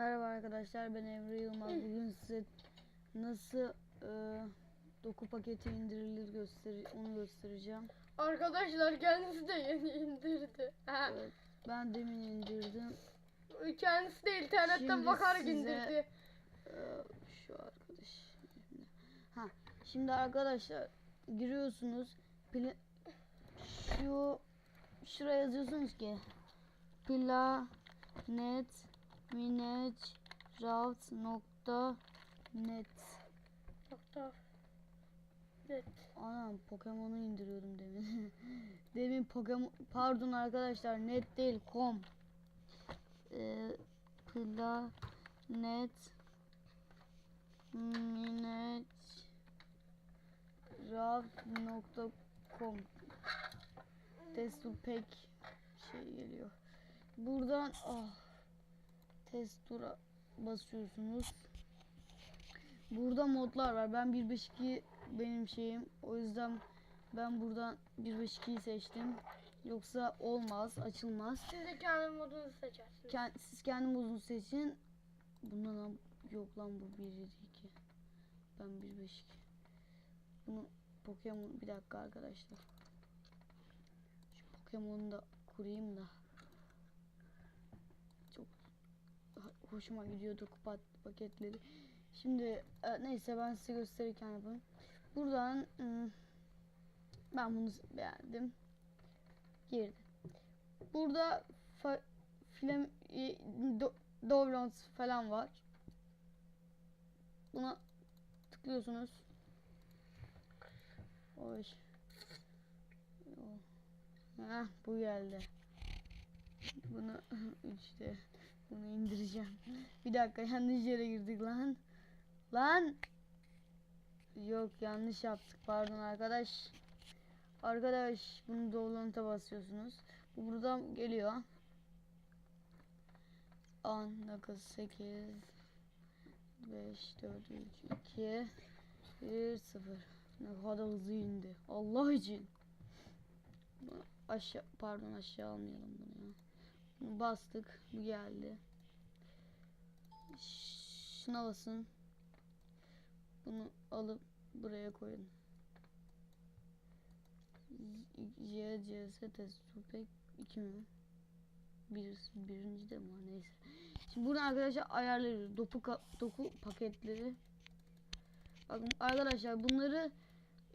Merhaba arkadaşlar ben Emre Yılmaz. Bugün size nasıl e, doku paketi indirilir göster onu göstereceğim. Arkadaşlar kendisi de yeni indirdi. Ha, Evet, ben demin indirdim. Kendisi de internetten Şimdi bakarak size- indirdi. E, şu arkadaş. Ha, şimdi arkadaşlar giriyorsunuz. Pla- şu şuraya yazıyorsunuz ki planet nokta net Nokta. Evet. Anam Pokemon'u indiriyordum demin. demin Pokemon pardon arkadaşlar net değil com. Ee, planet com Testur pek şey geliyor. Buradan ah Testura basıyorsunuz. Burada modlar var. Ben 1.5.2 benim şeyim. O yüzden ben buradan 1.5.2'yi seçtim. Yoksa olmaz, açılmaz. Siz de kendi modunuzu seçersiniz. Kend- siz kendi modunuzu seçin. Bundan yok lan bu 1.7.2. Ben 1.5.2. Bunu Pokemon bir dakika arkadaşlar. Şu Pokemon'u da kurayım da. Çok hoşuma gidiyordu kupat paketleri. Şimdi e, neyse ben size gösterirken yapayım. Buradan ım, ben bunu beğendim. Girdi. Burada fa, film e, do, Downloads falan var. Buna tıklıyorsunuz. Oy. Heh, bu geldi. Bunu işte bunu indireceğim. Bir dakika yanlış yere girdik lan. Lan. Yok yanlış yaptık pardon arkadaş. Arkadaş bunu download'a basıyorsunuz. Bu buradan geliyor. 10 9 8 5 4 3 2 1 0 Ne kadar hızlı indi. Allah için. Aşağı pardon aşağı almayalım bunu ya. Bastık. Bu geldi. Şuna basın. Bunu alıp buraya koyun. J, C, S, T, Supek 2 mi? Bir, birinci de mi var neyse. Şimdi buradan arkadaşlar ayarlıyoruz. Doku, doku paketleri. Bakın arkadaşlar bunları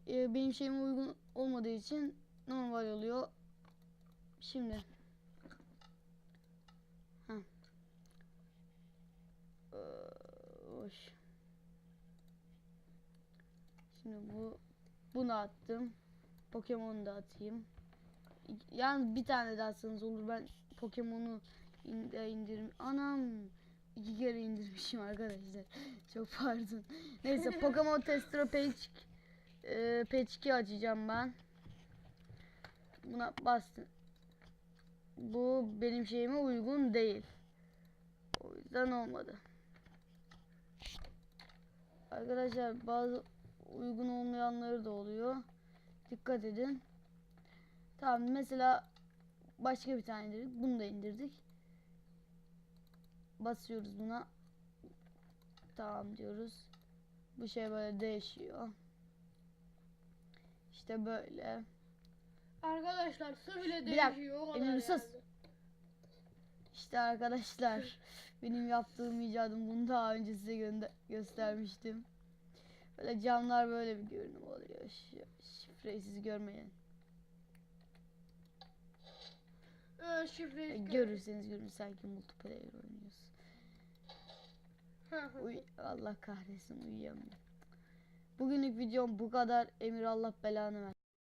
e, benim şeyime uygun olmadığı için normal oluyor. Şimdi. Heh. Ee, hoş. Şimdi bu bunu attım. Pokemon'u da atayım. Yani bir tane daha atsanız olur. Ben Pokemon'u e, indirim. Anam iki kere indirmişim arkadaşlar. Çok pardon. Neyse Pokemon Tester Page e, Page 2 açacağım ben. Buna bastım. Bu benim şeyime uygun değil. O yüzden olmadı. Arkadaşlar bazı uygun olmayanları da oluyor. Dikkat edin. Tamam mesela başka bir tane indirdik. Bunu da indirdik. Basıyoruz buna. Tamam diyoruz. Bu şey böyle değişiyor. İşte böyle. Arkadaşlar su bile Bir dakika, değişiyor. o kadar Emir sus. İşte arkadaşlar benim yaptığım icadım bunu daha önce size gönde- göstermiştim. Böyle camlar böyle bir görünüm oluyor. Ş- şifreyi siz görmeyin. Ee, şifreyi gö- Görürseniz görün sanki multiplayer oynuyoruz. Uy Allah kahretsin uyuyamıyorum. Bugünlük videom bu kadar. Emir Allah belanı ver.